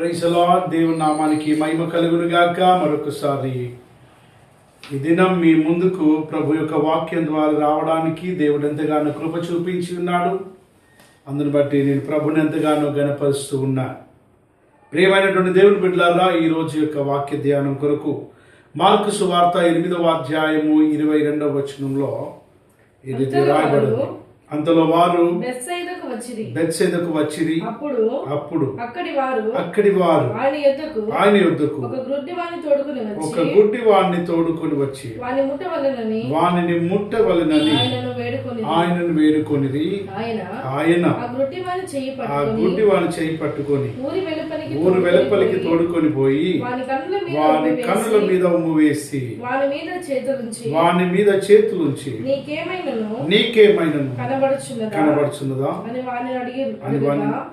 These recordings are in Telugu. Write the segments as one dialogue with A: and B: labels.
A: ప్రైసలా దేవుని నామానికి మహిమ కలుగును గాక. మరొకసారి ఈ దినం మీ ముందుకు ప్రభు యొక్క వాక్యం ద్వారా రావడానికి దేవుడు ఎంతగానో కృప చూపించి ఉన్నాడు. అందుని బట్టి నేను ప్రభుని ఎంతగానో గనపరుస్తూ ఉన్నా. ప్రియమైనటువంటి దేవుని బిడ్డలారా ఈ రోజు యొక్క వాక్య ధ్యానం కొరకు మార్కు సువార్త ఎనిమిదవ అధ్యాయము ఇరవై రెండవ వచనంలో
B: అంతలో
A: రాయబడింది? అంతలో వారు
B: వచ్చిరి.
A: బెత్సెదకు వచ్చిరి.
B: అప్పుడు
A: అప్పుడు
B: అక్కడి వారు
A: అక్కడి వారు
B: ఆయన యొద్దకు
A: ఆయన యొద్దకు
B: ఒక గ్రుడ్డి వాని తోడుకుని
A: ఒక
B: వచ్చి
A: గుడ్డి వాడిని తోడుకొని వచ్చి
B: వాని ముట్టవలనని
A: వానిని ముట్టవలనని
B: ఆయనను వేడుకొని
A: ఆయనను వేడుకొనిది
B: ఆయన
A: ఆయన
B: ఆ గ్రుడ్డి వాని చెయ్యి
A: ఆ
B: పట్టుకొని
A: గుడ్డి వాని చేయి పట్టుకొని
B: ఊరి వెలుపలికి
A: ఊరు
B: తోడుకొని
A: వెలుపలికి
B: పోయి,
A: తోడుకొని పోయి
B: వాని కన్నుల మీద
A: వాని
B: ఉమ్మి
A: కన్నుల
B: వేసి,
A: మీద ఉమ్ము వేసి
B: వాని మీద చేతులుంచి
A: వాని మీద చేతులుంచి
B: నీకేమైనను
A: నీకేమైనను
B: కనబడుచున్నదా?
A: కనబడుచున్నదా?
B: అని వాని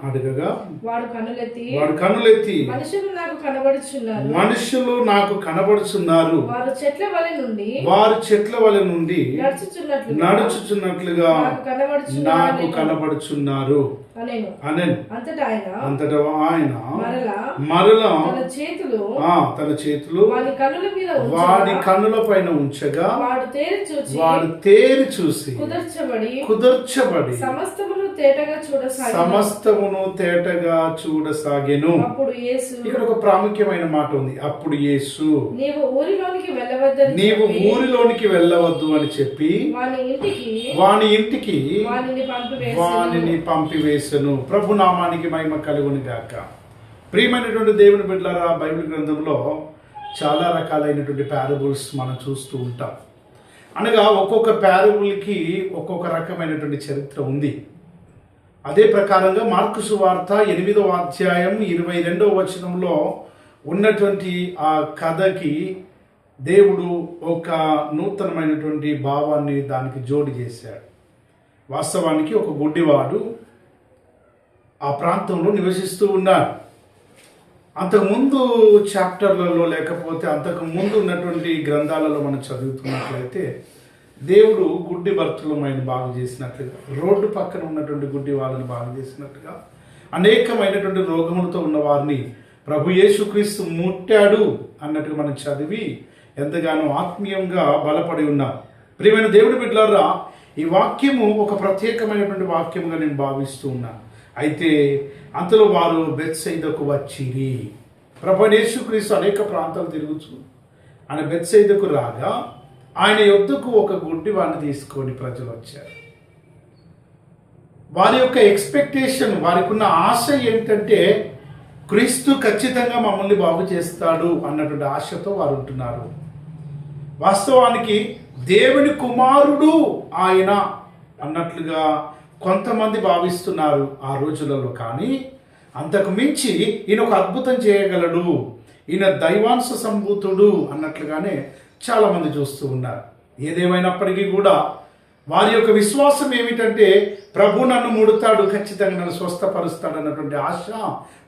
B: అడగగా, వాడు కన్నులెత్తి
A: వాడు కన్నులెత్తి
B: మనుషులు నాకు కనబడుచున్నారు.
A: మనుషులు నాకు కనబడుచున్నారు.
B: వారు చెట్ల వలె నుండి
A: వారు చెట్ల వలె నుండి
B: నడుచుచున్నట్లు
A: నడుచుచున్నట్లుగా
B: నాకు కనబడుచున్నారు. అనేను. అంతటా ఆయన
A: అంతటా ఆయన
B: మరలా
A: మరలా
B: తన చేతులు
A: ఆ తన చేతులు
B: వాని కన్నుల మీద
A: వాడి కన్నుల పైన ఉంచగా
B: వాడు తేరి చూచి
A: వాడు తేరి చూసి
B: కుదర్చబడి
A: కుదర్చబడి
B: సమస్తమును తేటగా చూడసాగి
A: సమస్తమును తేటగా చూడసాగెను.
B: అప్పుడు యేసు
A: ఇక్కడ ఒక ప్రాముఖ్యమైన మాట ఉంది. అప్పుడు యేసు
B: నీవు ఊరిలోనికి వెళ్ళవద్దని
A: నీవు ఊరిలోనికి వెళ్ళవద్దు అని చెప్పి
B: వాని ఇంటికి
A: వాని ఇంటికి
B: వానిని పంపివేసి
A: వానిని పంపివేసను. ప్రభు నామానికి మహిమ కలుగుని గాక. ప్రియమైనటువంటి దేవుని బిడ్డలారా బైబిల్ గ్రంథంలో చాలా రకాలైనటువంటి పారబుల్స్ మనం చూస్తూ ఉంటాం. అనగా ఒక్కొక్క పారబుల్కి ఒక్కొక్క రకమైనటువంటి చరిత్ర ఉంది. అదే ప్రకారంగా మార్కుసు వార్త ఎనిమిదవ అధ్యాయం ఇరవై రెండవ వచనంలో ఉన్నటువంటి ఆ కథకి దేవుడు ఒక నూతనమైనటువంటి భావాన్ని దానికి జోడి చేశాడు. వాస్తవానికి ఒక గుడ్డివాడు ఆ ప్రాంతంలో నివసిస్తూ ఉన్నాడు. అంతకుముందు చాప్టర్లలో లేకపోతే అంతకు ముందు ఉన్నటువంటి గ్రంథాలలో మనం చదువుతున్నట్లయితే దేవుడు గుడ్డి భర్తలమైన బాగు చేసినట్లుగా రోడ్డు పక్కన ఉన్నటువంటి గుడ్డి వాళ్ళని బాగు చేసినట్టుగా అనేకమైనటువంటి రోగములతో ఉన్న వారిని ప్రభు యేసుక్రీస్తు ముట్టాడు అన్నట్టుగా మనం చదివి ఎంతగానో ఆత్మీయంగా బలపడి ఉన్నాం ప్రియమైన దేవుడి బిడ్డలారా ఈ వాక్యము ఒక ప్రత్యేకమైనటువంటి వాక్యముగా నేను భావిస్తూ ఉన్నాను అయితే అంతలో వారు బెత్సైదకు వచ్చిరి. ప్రభు యేసుక్రీస్తు అనేక ప్రాంతాలు తిరుగుచు ఆయన బెత్సైదకు రాగా ఆయన యొద్దకు ఒక గుడ్డి వాడిని తీసుకొని ప్రజలు వచ్చారు. వారి యొక్క ఎక్స్పెక్టేషన్ వారికి ఉన్న ఆశ ఏంటంటే క్రీస్తు ఖచ్చితంగా మమ్మల్ని బాగు చేస్తాడు అన్నటువంటి ఆశతో వారు ఉంటున్నారు. వాస్తవానికి దేవుని కుమారుడు ఆయన అన్నట్లుగా కొంతమంది భావిస్తున్నారు ఆ రోజులలో కానీ అంతకు మించి ఈయన ఒక అద్భుతం చేయగలడు. ఈయన దైవాంశ సంభూతుడు అన్నట్లుగానే చాలామంది చూస్తూ ఉన్నారు. ఏదేమైనప్పటికీ కూడా వారి యొక్క విశ్వాసం ఏమిటంటే ప్రభు నన్ను ముడతాడు ఖచ్చితంగా నన్ను స్వస్థపరుస్తాడు అన్నటువంటి ఆశ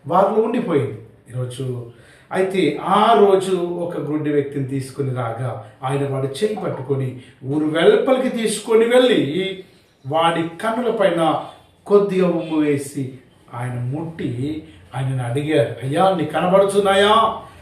A: వారిలో ఉండిపోయింది. ఈరోజు అయితే ఆ రోజు ఒక గుడ్డి వ్యక్తిని తీసుకుని రాగా ఆయన వాడు చేయి పట్టుకొని ఊరు వెల్పలికి తీసుకొని వెళ్ళి వాడి కన్నుల పైన కొద్దిగా ఉమ్ము వేసి ఆయన ముట్టి ఆయనను అడిగారు అయ్యా నీ కనబడుతున్నాయా?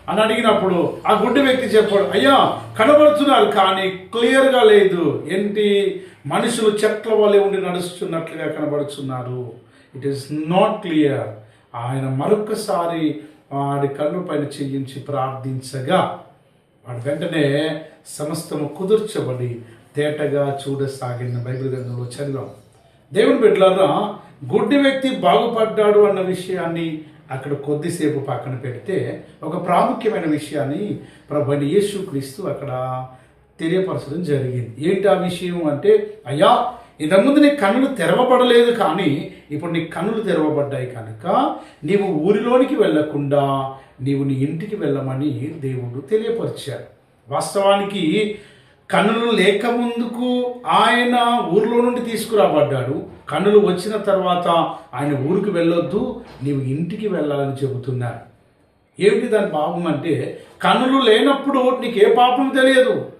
A: అని అడిగినప్పుడు ఆ గుడ్డి వ్యక్తి చెప్పాడు అయ్యా కనబడుతున్నారు కానీ క్లియర్గా లేదు. ఏంటి? మనుషులు చెట్ల వలె ఉండి నడుస్తున్నట్లుగా కనబడుతున్నారు. ఇట్ ఈస్ నాట్ క్లియర్ ఆయన మరొకసారి వాడి కన్ను పైన చెయ్యించి ప్రార్థించగా వాడు వెంటనే సమస్తము కుదుర్చబడి తేటగా చూడసాగిన బైబిల్ గ్రంథంలో చదివాం. దేవుని బిడ్డలారా గుడ్డి వ్యక్తి బాగుపడ్డాడు అన్న విషయాన్ని అక్కడ కొద్దిసేపు పక్కన పెడితే ఒక ప్రాముఖ్యమైన విషయాన్ని ప్రభు యేసు క్రీస్తు అక్కడ తెలియపరచడం జరిగింది. ఏంటి ఆ విషయం అంటే అయ్యా ఇంతకుముందు నీ కన్నులు తెరవబడలేదు కానీ ఇప్పుడు నీ కన్నులు తెరవబడ్డాయి కనుక నీవు ఊరిలోనికి వెళ్ళకుండా నీవు నీ ఇంటికి వెళ్ళమని దేవుడు తెలియపరిచారు వాస్తవానికి కన్నులు లేక ముందుకు ఆయన ఊర్లో నుండి తీసుకురాబడ్డాడు. కన్నులు వచ్చిన తర్వాత ఆయన ఊరికి వెళ్ళొద్దు నీవు ఇంటికి వెళ్ళాలని చెబుతున్నాడు ఏమిటి దాని పాపం అంటే కన్నులు లేనప్పుడు నీకు ఏ పాపం తెలియదు.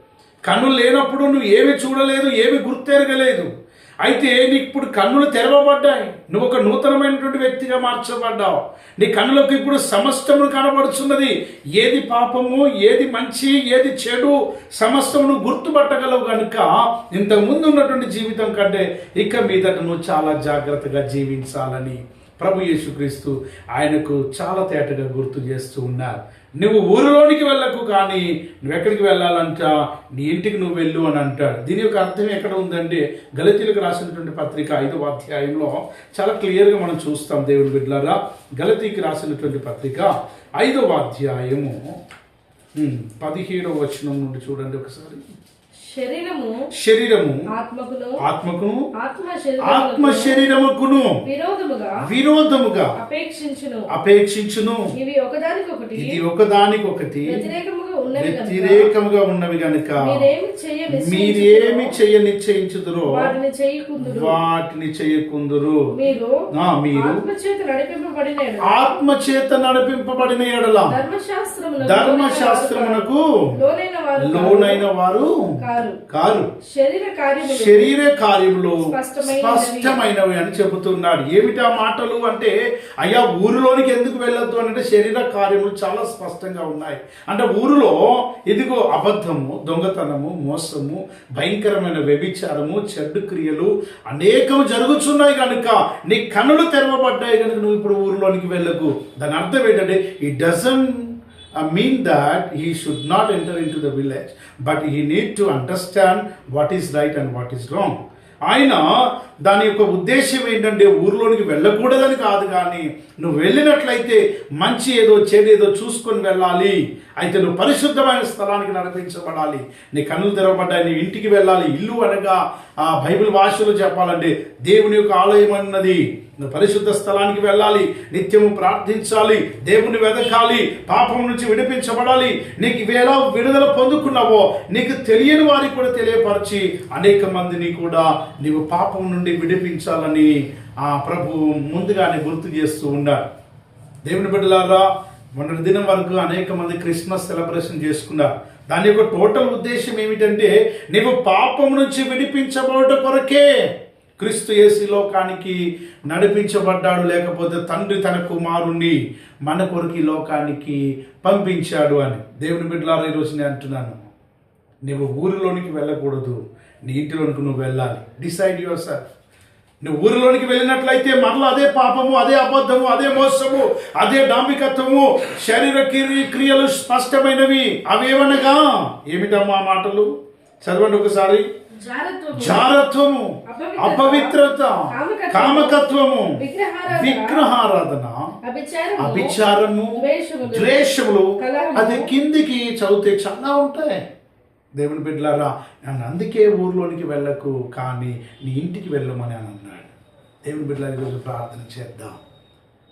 A: కన్నులు లేనప్పుడు నువ్వు ఏమి చూడలేదు ఏమి గుర్తెరగలేదు. అయితే నీకు ఇప్పుడు కన్నులు తెరవబడ్డాయి. నువ్వు ఒక నూతనమైనటువంటి వ్యక్తిగా మార్చబడ్డావు. నీ కన్నులకు ఇప్పుడు సమస్తమును కనబడుచున్నది. ఏది పాపము ఏది మంచి ఏది చెడు సమస్తమును గుర్తుపట్టగలవు కనుక ఇంతకుముందు ఉన్నటువంటి జీవితం కంటే ఇక మీదట నువ్వు చాలా జాగ్రత్తగా జీవించాలని ప్రభు యేసుక్రీస్తు ఆయనకు చాలా తేటగా గుర్తు చేస్తూ ఉన్నారు. నువ్వు ఊరిలోనికి వెళ్ళకు కానీ నువ్వు ఎక్కడికి వెళ్ళాలంట? నీ ఇంటికి నువ్వు వెళ్ళు అని అంటాడు. దీని యొక్క అర్థం ఎక్కడ ఉందంటే గలతీలకు రాసినటువంటి పత్రిక ఐదవ అధ్యాయంలో చాలా క్లియర్గా మనం చూస్తాం దేవుని బిడ్డలారా గలతీకి రాసినటువంటి పత్రిక ఐదవ అధ్యాయము. పదిహేడవ వచనం నుండి చూడండి ఒకసారి.
B: శరీరము
A: శరీరము
B: ఆత్మకును
A: ఆత్మకును
B: ఆత్మ
A: శరీరముకును
B: విరోధముగా
A: విరోధముగా
B: అపేక్షించును.
A: అపేక్షించును.
B: ఇవి ఒకదానికొకటి
A: ఇది ఒకదానికొకటి.
B: వ్యతిరేకముగా
A: వ్యతిరేకముగా ఉన్నవి గనుక
B: మీరేమి చెయ్య
A: నిశ్చయించుదురో
B: వాటిని చేయకుందురు. మీరు
A: ఆ,
B: ఆత్మచేత నడిపింపబడిన ఎడల ధర్మశాస్త్రమునకు లోనైన వారు కారు. శరీర కార్యములు.
A: శరీర కార్యములు
B: స్పష్టమైనవి.
A: అని చెబుతున్నాడు. ఏమిటా మాటలు అంటే అయ్యా ఊరిలోనికి ఎందుకు వెళ్ళొద్దు అంటే శరీర కార్యములు చాలా స్పష్టంగా ఉన్నాయి. అంటే ఊరిలో ఇదిగో అబద్ధము దొంగతనము మోసము భయంకరమైన వ్యభిచారము చెడ్డు క్రియలు అనేకం జరుగుతున్నాయి కనుక నీ కన్నులు తెరవబడ్డాయి కనుక నువ్వు ఇప్పుడు ఊరిలోనికి వెళ్ళకు. దాని అర్థం ఏంటంటే ఈ dozen mean mean he should not enter into the village but he need to understand what is right and what is wrong ఆయన దాని యొక్క ఉద్దేశం ఏంటంటే ఊర్లోనికి వెళ్ళకూడదని కాదు కానీ నువ్వు వెళ్ళినట్లయితే మంచి ఏదో చెడు ఏదో చూసుకొని వెళ్ళాలి. అయితే నువ్వు పరిశుద్ధమైన స్థలానికి నడిపించబడాలి. నీ కన్నులు తెరవబడ్డాయి నీ ఇంటికి వెళ్ళాలి. ఇల్లు అనగా ఆ బైబిల్ భాషలో చెప్పాలంటే దేవుని యొక్క ఆలయం అన్నది. నువ్వు పరిశుద్ధ స్థలానికి వెళ్ళాలి నిత్యము ప్రార్థించాలి దేవుని వెదకాలి పాపం నుంచి విడిపించబడాలి. నీకు ఇవేలా విడుదల పొందుకున్నావో నీకు తెలియని వారికి కూడా తెలియపరిచి అనేక మందిని కూడా నీవు పాపం నుండి విడిపించాలని ఆ ప్రభు ముందుగానే గుర్తు చేస్తూ ఉన్నాడు. దేవుని బిడ్డలారా మొన్నటి దినం వరకు అనేక మంది క్రిస్మస్ సెలబ్రేషన్ చేసుకున్నారు. దాని యొక్క టోటల్ ఉద్దేశం ఏమిటంటే నీవు పాపం నుంచి విడిపించబడట కొరకే క్రీస్తు యేసు లోకానికి నడిపించబడ్డాడు లేకపోతే తండ్రి తన కుమారుణ్ణి మన కొరకు లోకానికి పంపించాడు అని. దేవుని బిడ్డలారా ఈరోజు నేను అంటున్నాను. నువ్వు ఊరిలోనికి వెళ్ళకూడదు నీ ఇంటిలోనికి నువ్వు వెళ్ళాలి. డిసైడ్ యువర్ సెల్ఫ్ నువ్వు ఊరిలోనికి వెళ్ళినట్లయితే మరలా అదే పాపము అదే అబద్ధము అదే మోసము అదే డాంబికత్వము శరీర క్రియ- క్రియలు స్పష్టమైనవి. అవేవనగా? ఏమిటమ్మా మాటలు? చదవండి ఒకసారి.
B: జారత్వము.
A: అపవిత్రత. కామకత్వము.
B: విగ్రహారాధన, అభిచారము. ద్వేషములు,
A: అది కిందికి చదివితే చాలా ఉంటాయి. దేవుని బిడ్డలారా నన్ను అందుకే ఊర్లోనికి వెళ్ళకు కానీ నీ ఇంటికి వెళ్ళమని అని అన్నాడు. దేవుని బిడ్డల ఈరోజు ప్రార్థన చేద్దాం.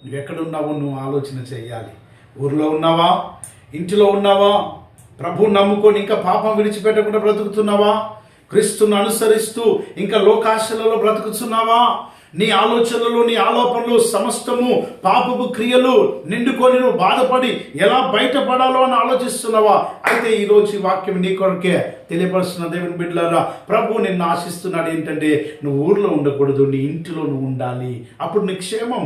A: నువ్వు ఎక్కడున్నావో నువ్వు ఆలోచన చేయాలి. ఊర్లో ఉన్నావా? ఇంటిలో ఉన్నావా? ప్రభు నమ్ముకొని ఇంకా పాపం విడిచిపెట్టకుండా బ్రతుకుతున్నావా? క్రీస్తును అనుసరిస్తూ ఇంకా లోకాశలలో బ్రతుకుతున్నావా? నీ ఆలోచనలు నీ ఆలోపనలు సమస్తము పాపపు క్రియలు నిండుకొని నువ్వు బాధపడి ఎలా బయటపడాలో అని ఆలోచిస్తున్నావా? అయితే ఈరోజు ఈ వాక్యం నీ కొరకే తెలియపరుస్తున్న దేవుని బిడ్డలారా ప్రభు నిన్ను ఆశిస్తున్నాడు ఏంటంటే నువ్వు ఊర్లో ఉండకూడదు నీ ఇంటిలో నువ్వు ఉండాలి. అప్పుడు నీ క్షేమం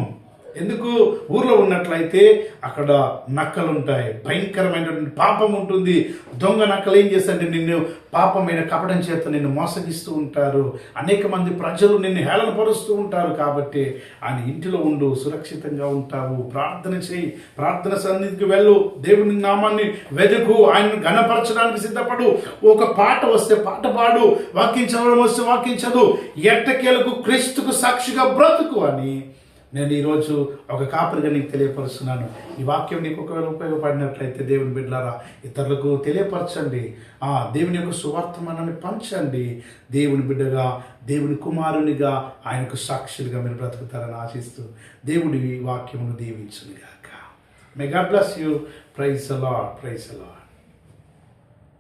A: ఎందుకు? ఊర్లో ఉన్నట్లయితే అక్కడ నక్కలు ఉంటాయి భయంకరమైనటువంటి పాపం ఉంటుంది. దొంగ నక్కలు ఏం చేస్తారంటే నిన్ను పాపమైన కపటం చేత నిన్ను మోసగిస్తూ ఉంటారు. అనేక మంది ప్రజలు నిన్ను హేళనపరుస్తూ ఉంటారు కాబట్టి ఆయన ఇంటిలో ఉండు సురక్షితంగా ఉంటావు. ప్రార్థన చేయి. ప్రార్థన సన్నిధికి వెళ్ళు. దేవుని నామాన్ని వెతుకు. ఆయనను ఘనపరచడానికి సిద్ధపడు. ఒక పాట వస్తే పాట పాడు. వాక్యం చదవడం వస్తే వాక్యం చదువు. ఎట్టకేలకు క్రీస్తుకు సాక్షిగా బ్రతుకు అని నేను ఈరోజు ఒక కాపరిగా నీకు తెలియపరుస్తున్నాను. ఈ వాక్యం నీకు ఒకవేళ ఉపయోగపడినట్లయితే దేవుని బిడ్డలారా ఇతరులకు తెలియపరచండి. ఆ దేవుని యొక్క సువార్తమానాన్ని పంచండి. దేవుని బిడ్డగా దేవుని కుమారునిగా ఆయనకు సాక్షులుగా మీరు బ్రతుకుతారని ఆశిస్తూ దేవుడి వాక్యమును దీవించునిగాక. May God bless you praise అలా ప్రైజ్ అలా